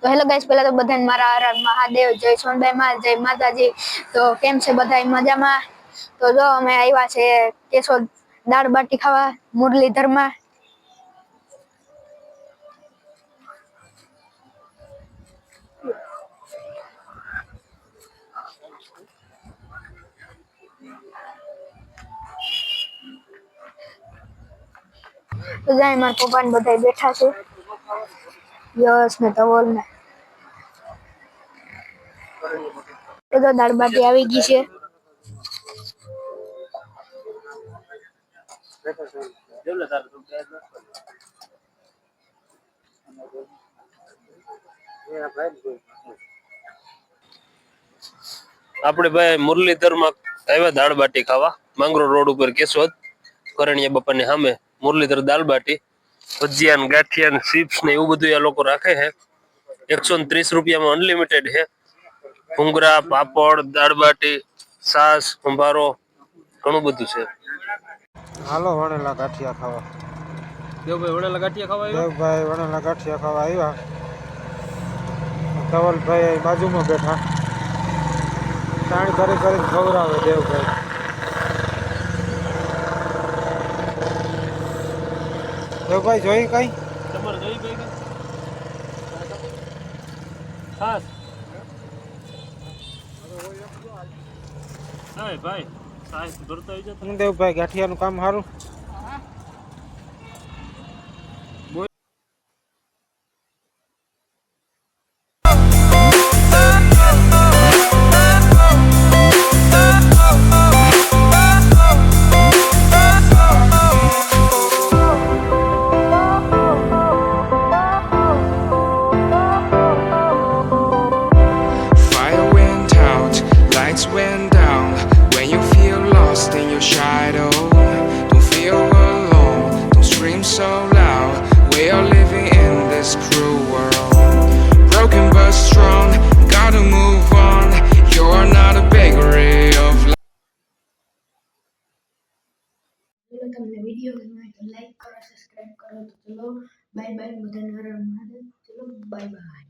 તો hello guys, પહેલા તો બધાને મારા હર મહાદેવ, જય સોનભાઈ માં જય માતાજી. તો કેમ છે બધા મજામાં? તો જો અમે આવ્યા છે કેશોદ દાળ બાટી ખાવા મુરલીધરમાં. તો જાય મારા પપ્પા બધા બેઠા છે. યશ ને ધવલ ને. તો દાળ બાટી આવી ગઈ છે. આપણે ભાઈ મુરલીધરમાં આવ્યા દાળ બાટી ખાવા. માંગરો રોડ ઉપર કેશોદ. કરણિયા બાપાની સામે મુરલીધર દાળ બાટી. ભજીયા ગાંઠિયા ને ચિપ્સ ને એવું બધું આ લોકો રાખે છે. એકસો ને ત્રીસ રૂપિયામાં અનલિમિટેડ છે. ભૂંગરા પાપડ દાળ બાટી છાસ સંભારો ઘણું બધું છે. હાલો વણેલા ગાંઠિયા ખાવા. દેવભાઈ વડેલા ગાંઠિયા ખાવા દેવભાઈ વણેલા ગાંઠિયા ખાવા આવ્યા. ધવલભાઈ બાજુમાં બેઠા. તાણ કરી કરી ખવડાવે દેવભાઈ. દેવભાઈ જોઈ કઈ? તમારે જોઈ કઈ ખાસ. ભાઈ ભાઈ સાહેબ ભરતા આવી જતા. દેવભાઈ ગાંઠિયાનું કામ સારું? so loud. We are living in this cruel world. Broken but strong, gotta move on. You're not a bakery of life. Welcome to the video. Like or subscribe. Bye bye. Bye bye.